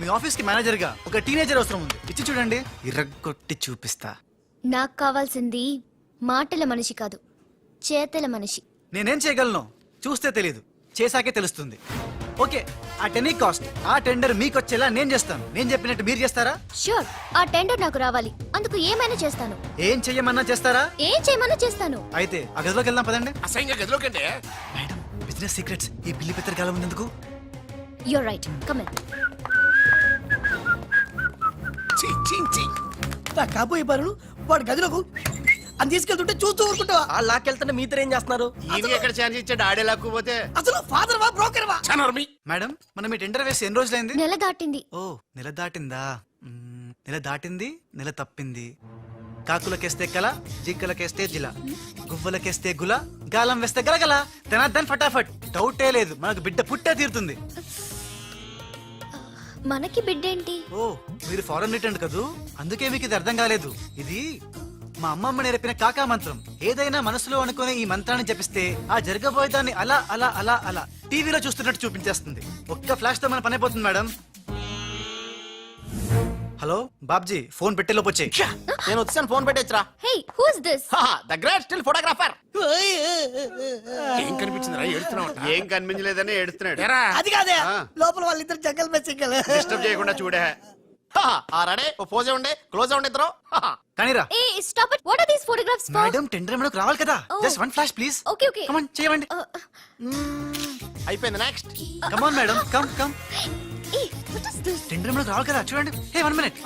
మీ ఆఫీస్కి మేనేజర్గా ఒక టీనేజర్ అవసరం ఉంది. ఇచ్చి చూడండి. ఇరగొట్టి చూపిస్తా. నాకు కావాల్సింది మాటల మనిషి కాదు చేతల మనిషి. నేనేం చేయగలను? చూస్తే తెలియదు చేశాకే తెలుస్తుంది. ఓకే ఆ టెనీ కాస్ట్ ఆ టెండర్ మీకు వచ్చేలా నేను చేస్తాను. నేను చెప్పినట్టు మీరు చేస్తారా? షూర్ ఆ టెండర్ నాకు రావాలి. అందుకు ఏమైనా చేస్తాను. ఏం చెయ్యమన్నా చేస్తారా? ఏం చేయమన్నా చేస్తాను. అయితే ఆ గదిలోకి వెళ్దాం పదండి. అసహ్యంగా గదిలోకంటే? మేడం బిజినెస్ సీక్రెట్స్ ఈ పిల్లి పెద్దరు కాలం ఎందుకు? యూర్ రైట్ ఛీ, ఛీ. నా కాబోయే బారులు వాడు గదిలోకు అని తీసుకెళ్తుంటే చూస్తూ ఊరుకుంటావా? ఆ లాక్కెళ్తుంటే మీతో ఏం చేస్తున్నారు? ఈయనకి ఎక్కడ ఛాన్స్ ఇచ్చాడు? ఆడే లాక్కుపోతే? అసలు ఫాదర్ వా బ్రోకర్ వా? చనర్మి. మేడం మనం మీ టెండర్ వేసి ఎన్ని రోజులైంది? నెల దాటింది. ఓ నెల దాటిందా? మ్మ్, నెల దాటింది నెల తప్పింది. కాకులకేస్తే కల జింకలకేస్తే జిల. గువ్వలకేస్తే గుల గాలం వేస్తే గలగల. తనద్దన్ ఫటాఫట్. డౌటే లేదు. మనకు బిడ్డ పుట్టే తీరుతుంది. మనకి బిడ్డేంటి? ఓ మీరు ఫారెన్ రిటర్న్ కదూ? అందుకే మీకు ఇది అర్థం కాలేదు. ఇది మా అమ్మమ్మ నేర్పిన కాకా మంత్రం. ఏదైనా మనసులో అనుకునే ఈ మంత్రాన్ని జపిస్తే ఆ జరగబోయే దాన్ని అలా అలా అలా అలా టీవీలో చూస్తున్నట్టు చూపించేస్తుంది. ఒక్క ఫ్లాష్తో మన పని అయిపోతుంది మేడం. హలో బాబ్జీ ఫోన్ పెట్టేలోపు వచ్చే నేను వచ్చాను phone పెట్టేచ్చరా. Hey who's this the great still photographer. ఏం కనిపించిందిరా? ఏడుతున్నావు ఏం కనిపించలేదని ఏడుస్తున్నాడు. ఎరా. అది కాదే. లోపల వాళ్ళిద్దరు జంగల్ మే సింగల్ డిస్టర్బ్ చేయకుండా చూడే. ఆ రెడీ ఓ పోజే ఉండే క్లోజ్ ఉండే ఇద్దరు. కానీరా ఏ stop it what are these photographs for madam tender మనకు రావాలి కదా. Just one flash please okay okay come on చేయండి అయిపోయింది next come on madam come come A what is this tender మనకు రావాలి కదా చూడండి. Hey one minute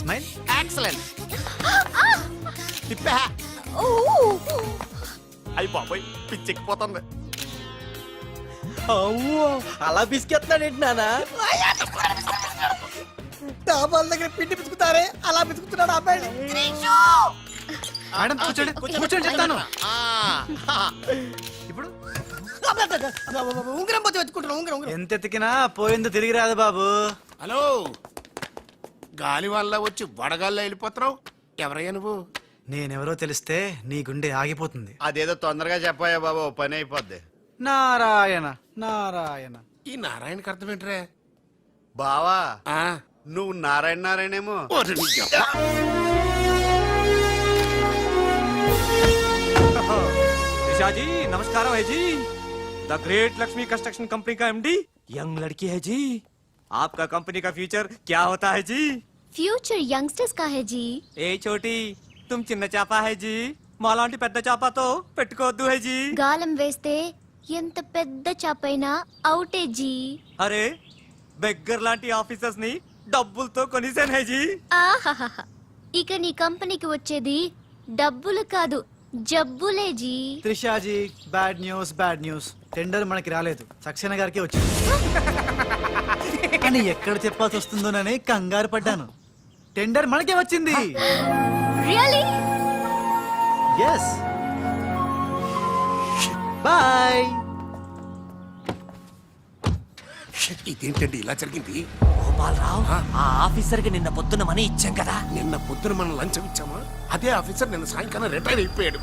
smile excellent తిప్పే. ఓ. అయి బాబాయ్ పిచ్చెక్కిపోతుంది అమ్మో అలా బిస్కెత్తున్నాడు ఏంటి నానా డాబాల దగ్గర పిండి పిసుకుతారే అలా పిసుకుతున్నాడు అబ్బాయి మేడం కూర్చోండి కూర్చోండి చెప్తాను. ఉంగరం పోతే వెతుకుంటున్నా ఉంగరం ఉంగరం ఎంత ఎతికినా పోయిందో తిరిగి రాదు బాబు హలో గాలి వల్ల వచ్చి వడగాల్లో వెళ్ళిపోతున్నావు ఎవరయ్యా నువ్వు నేనెవరో తెలిస్తే నీ గుండె ఆగిపోతుంది అదేదో తొందరగా చెప్పాయా బాబా ఓ పని అయిపోద్ది నారాయణ నారాయణ ఈ నారాయణకి అర్థం ఏంట్రా బావా ఆ, నువ్వు నారాయణ నారాయణేమో ఓరి నీ యబ్బ. निशा जी नमस्कार है जी The great Lakshmi construction company का एमडी यंग लड़की है जी। आपका कंपनी का फ्यूचर क्या होता है जी? ఫ్యూచర్ యంగ్స్టర్స్ కా హే జీ ఏ చోటి తుమ్ చిన్న చేప హే జీ మాలాంటి పెద్ద చేపతో పెట్టుకోవద్దు హే జీ గాలం వేస్తే ఎంత పెద్ద చాపైనా అవుటే జీ అరే బెగ్గర్ లాంటి ఆఫీసర్స్ని డబ్బులతో కొనిసాను హే జీ ఆహాహా ఇక నీ కంపెనీకి వచ్చేది డబ్బులు కాదు జబ్బులే G. Trisha ji bad news bad news. Tender మనకి రాలేదు. సక్సేనా గారికి వచ్చింది. కానీ ఎక్కడ చెప్పాల్సి వస్తుందోనని కంగారు పడ్డాను. టెండర్ మనకే వచ్చింది. రియలీ ఎస్ బాయ్ ఇదేంటండి ఇలా జరిగింది గోపాలరావు ఆ ఆఫీసర్కి నిన్న పొద్దున మనీ ఇచ్చాం కదా నిన్న పొద్దున మనం లంచం ఇచ్చామా అదే ఆఫీసర్ నిన్న సాయంకాలం రిటైర్ అయిపోయాడు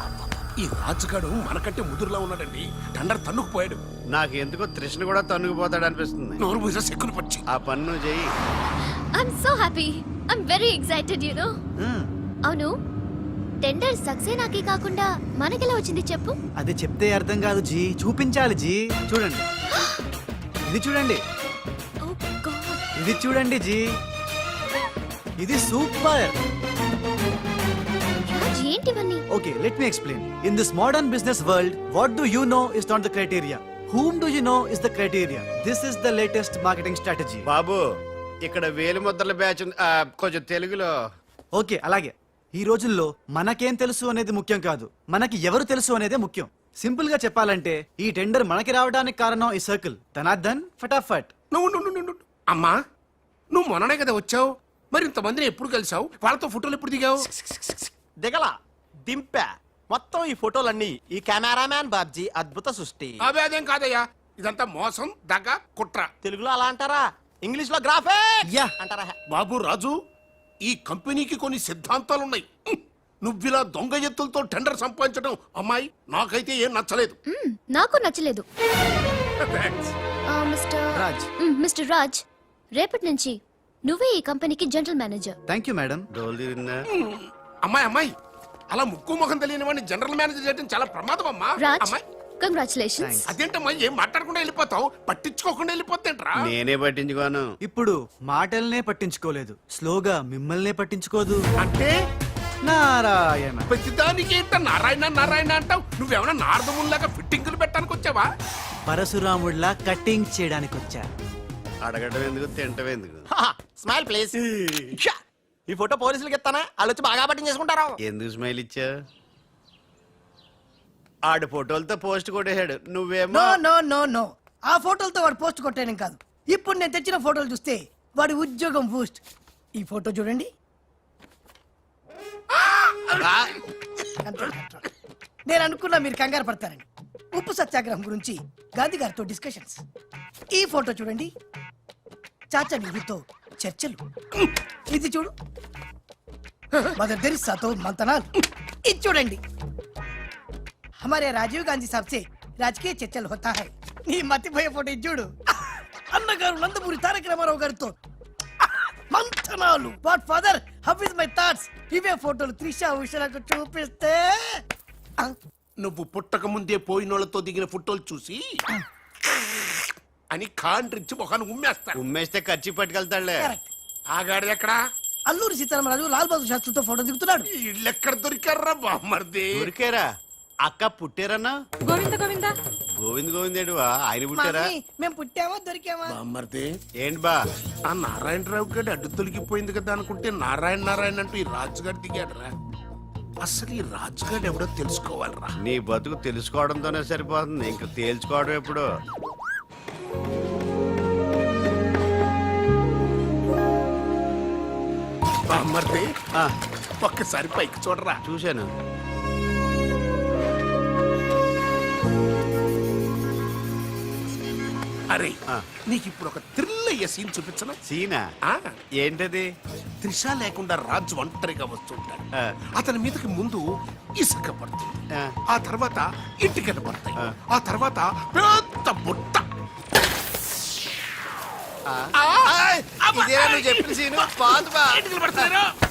ఈ రాజుగాడు మనకంటే ముదురులా ఉన్నాడండి టండర్ తన్నుకుపోయాడు నాకు ఎందుకో తృష్ణ కూడా తన్నుకుపోతాడు అనిపిస్తుంది నోరు పూజ సెక్కులు పచ్చి ఆ పన్ను చెయ్యి I'm so happy I'm very excited you know అవును టెండర్ సక్సేనాకి కాకుండా మనకెలా వచ్చింది చెప్పు అది చెప్తే అర్థం కాదు జీ చూపించాలి జీ చూడండి ఇది చూడండి ఓ గాడ్ ఇది చూడండి జీ ఇది సూపర్ ఏంటివన్నీ Okay, let me explain. In this modern business world, what do you know is not the criteria. Whom do you know is the criteria. This is the latest marketing strategy. బాబు ఇక్కడ వేలు ముద్రల batch కొంచెం తెలుగులో okay అలాగే ఈ రోజుల్లో మనకేం తెలుసు అనేది ముఖ్యం కాదు మనకి ఎవరు తెలుసు అనేదే ముఖ్యం సింపుల్గా చెప్పాలంటే ఈ టెండర్ మనకి రావడానికి కారణం ఈ సర్కిల్. ధనార్దన్ ఫటాఫట్. నువ్వు నువ్వు నువ్వు నువ్వు అమ్మా నువ్వు మొన్ననే కదా వచ్చావు? మరి ఇంతమందిని ఎప్పుడు కలిసావు? వాళ్ళతో ఫోటోలు ఎప్పుడు దిగావు? దిగల. దింపా. మొత్తం ఈ ఫోటోలన్నీ ఈ కెమెరామ్యాన్ బాబ్జీ అద్భుత సృష్టి. అవే అదేం కాదయ్యా. ఇదంతా మోసం దగ్గ కుట్ర. తెలుగులో అలా అంటారా? ఇంగ్లీష్లో గ్రాఫే. అంటారా? బాబు రాజు ఈ కంపెనీకి కొన్ని సిద్ధాంతాలు ఉన్నాయి. నువ్విలా దొంగ ఎత్తులతో టెండర్ సంపాదించడం అమ్మాయి నాకైతే ఏం నచ్చలేదు. మ్మ్, నాకు నచ్చలేదు. ఆ, మిస్టర్ రాజ్. మ్మ్, మిస్టర్ రాజ్ రేపటి నుంచి నువ్వే ఈ కంపెనీకి general manager. Thank you madam అమ్మాయి అమ్మాయి అలా ముక్కు ముఖం తెలియని వాడిని జనరల్ మేనేజర్ చేయడం చాలా ప్రమాదం అమ్మా. రాజ్ అమ్మాయి. కంగ్రాచులేషన్స్ అదేంటమ్మా ఏం మాట్లాడకుండా వెళ్ళిపోతావు? పట్టించుకోకుండా వెళ్ళిపోతేంట్రా నేనే పట్టించుకోను. ఇప్పుడు మాటల్నే పట్టించుకోలేదు. స్లోగా మిమ్మల్నే పట్టించుకోదు. అంటే నారాయణ. ప్రతిదానికి ఏంట నారాయణ నారాయణ అంటావు? నువ్వేమన్నా నారదముల్లాగా ఫిట్టింగులు పెట్టడానికి వచ్చావా? పరశురాముడిలా కటింగ్ చేయడానికి వచ్చా? అడగడం ఎందుకు తింటం ఎందుకు? Smile please. ఈ ఫోటో పోలీసులకి ఇస్తానా? వాళ్ళు వచ్చి బాగా పట్టింగ్ చేసుకుంటారు. ఎందుకు స్మైల్ ఇచ్చా? ఆడు ఫోటోలతో పోస్ట్ కొట్టేశాడు. నువ్వేమో నో నో నో నో. ఆ ఫోటోలతో వాడు పోస్ట్ కొట్టాను కాదు. ఇప్పుడు నేను తెచ్చిన ఫోటోలు చూస్తే వాడి ఉద్యోగం బూస్ట్ ఈ ఫోటో చూడండి. నేను అనుకున్నా మీరు కంగారు పడతారండి ఉప్పు సత్యాగ్రహం గురించి గాంధీ గారితో డిస్కషన్స్ ఈ ఫోటో చూడండి. చాచా నిధితో చర్చలు. ఇది చూడు. మదర్ తెరిసాతో మంతనాలు ఇది చూడండి. హమరే రాజీవ్ గాంధీ సాబ్సే రాజకీయ చర్చలు హోతా హై నీ మతిపోయే ఫోటో ఇది చూడు. అన్నగారు నందమూరి తారక రామారావు గారితో మంతనాలు. What father how is my thoughts ఇవే ఫోటోలు త్రిషా ఉషలకు చూపిస్తే. ఆ, నువ్వు పుట్టక ముందే పోయినోళ్ళతో దిగిన ఫోటోలు చూసి అని కాండ్రించి మొహాన్ని ఉమ్మేస్తాను ఉమ్మేస్తే ఖర్చు పట్టుకెళ్తాడులే. Correct. ఆగాడు ఎక్కడా? అల్లూరి సీతారామరాజు లాల్ బహదూర్ శాస్త్రితో ఫోటో దిగుతున్నాడు. ఇళ్ళెక్కడ దొరికారా బామ్మర్ది? ఊరికేరా అక్క పుట్టారన్నా? గోవింద గోవింద. గోవింద్ గోవింద్ ఏడువా ఆయన పుట్టారా? మమ్మీ, మేము పుట్టామా దొరికామా? బామ్మర్ది. ఏంటి బా? ఆ నారాయణరావు గడి అడ్డు తొలగిపోయింది కదా అనుకుంటే నారాయణ నారాయణ అంటూ ఈ రాజుగారు దిగాడురా. అసలు ఈ రాజుగారు ఎవడో తెలుసుకోవాలిరా. నీ బతుకు తెలుసుకోవడంతోనే సరిపోతుంది. ఇంక తేల్చుకోవడం ఎప్పుడు? బామ్మర్ది ఆ, ఒక్కసారి పైకి చూడరా. చూశాను. అరే. నీకు ఇప్పుడు ఒక థ్రిల్ అయ్యే సీన్ చూపించనా? సీనా? ఆ, ఏంటది? త్రిష లేకుండా రాజు ఒంటరిగా వస్తుంటాడు ఆ. అతని మీదకి ముందు ఇసుక పడుతుంది. ఆ. ఆ తర్వాత ఇటుకలు పడతాయి. ఆ. తర్వాత పెద్ద బుట్ట. ఆ, ఇదేనా నువ్వు చెప్పిన సీను? బాదు బా. ఇటుకలు.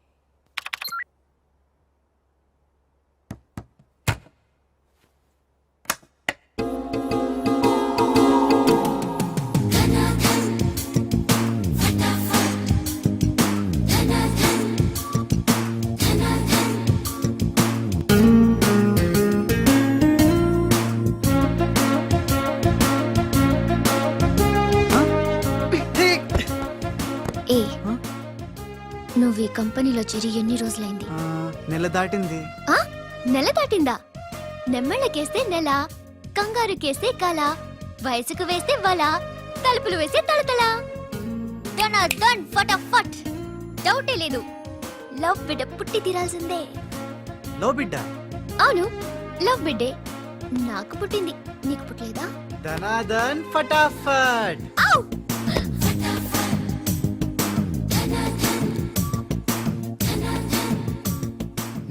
చేరి ఎన్ని రోజులైంది? ఆ, నెల దాటింది. ఆ నెల దాటిందా? నెమ్మళ్ళకేస్తే నెల కంగారుకేస్తే కల వయసుకు వేస్తే వల తలుపులు వేస్తే తడతల దన దన్ ఫటాఫట్ డౌటే లేదు. లవ్ బిడ్డ పుట్టి తీరాల్సిందే. లో బిడ్డ? అవును లవ్ బిడ్డే. నాకు పుట్టింది నీకు పుట్టలేదా? ధనాదన్ ఫటాఫట్ ఔ!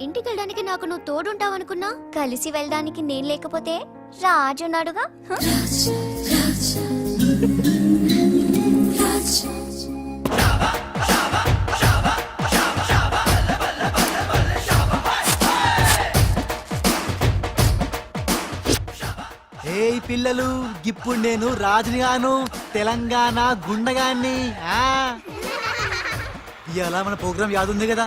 ఇంటికి వెళ్ళడానికి నాకు నువ్వు తోడుంటావనుకున్నా? కలిసి వెళ్ళడానికి నేను లేకపోతే రాజు ఉన్నాడుగా? పిల్లలు ఇప్పుడు నేను రాజునిగాను తెలంగాణ గుండగాన్ని ఆ? మన ప్రోగ్రాం యాదుంది కదా?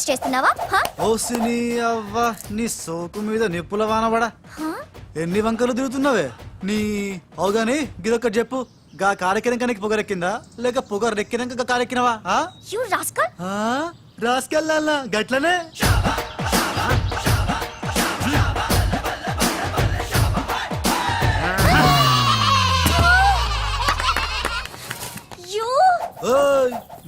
ఫీట్స్ చేస్తున్నావా హ? ఓసిని అవ్వ నీ సోకు మీద నిప్పుల వానబడా? ఎన్ని వంకలు తిరుగుతున్నావే నీ అవుగాని గిదొక్కటి చెప్పు గా కారెక్కినాక నీకు పొగరెక్కిందా లేక పొగరెక్కినాక కారెక్కినవా! ఆ? రాసుకెళ్ళాలా గట్లనే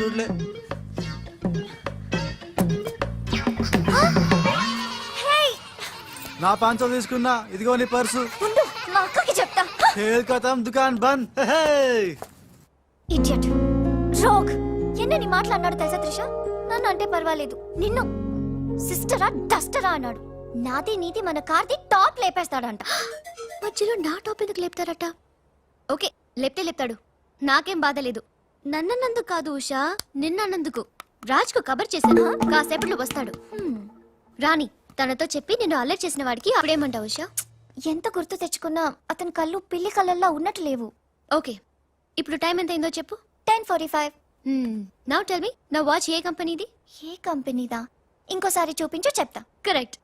చూడలే. నా పాంచో తీసుకున్నా ఇదిగో నీ పర్సు. ఉండు మా అక్కకి చెప్తా. దుకాన్ బంద్. Idiot rogue. ఎన్నని మాటలు అన్నాడు తెలుసా త్రిష? నన్ను అంటే పర్వాలేదు. నిన్ను. సిస్టరా డస్టరా అన్నాడు. నాది నీది మన కార్ది టాప్ లేపేస్తాడంట. మధ్యలో నా టాప్ ఎందుకు లేపుతారట? ఓకే లేపితే లేపుతాడు. నాకేం బాధ లేదు. నన్నన్నందుకు కాదు ఉషా నిన్నన్నందుకు. రాజ్కు కబర్ చేశాను. కాసేపట్లో వస్తాడు. రాణి తనతో చెప్పి నిన్ను అల్లరి చేసిన వాడికి అప్పుడేమంటావు ఉషా? ఎంత గుర్తు తెచ్చుకున్నా అతని కళ్ళు పిల్లి కళ్ళల్లా ఉన్నట్టు లేవు. ఓకే. ఇప్పుడు టైం ఎంత అయిందో చెప్పు. Ten forty five. Now tell me నా వాచ్ ఏ కంపెనీది? ఏ కంపెనీదా? ఇంకోసారి చూపించు చెప్తా. కరెక్ట్.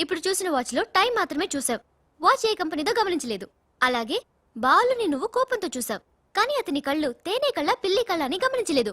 ఇప్పుడు చూసిన వాచ్లో టైం మాత్రమే చూసావు. వాచ్ ఏ కంపెనీదో గమనించలేదు. అలాగే బాలుని నువ్వు కోపంతో చూసావు. కానీ అతని కళ్ళు తేనె కళ్ళ పిల్లి కళ్ళ అని గమనించలేదు.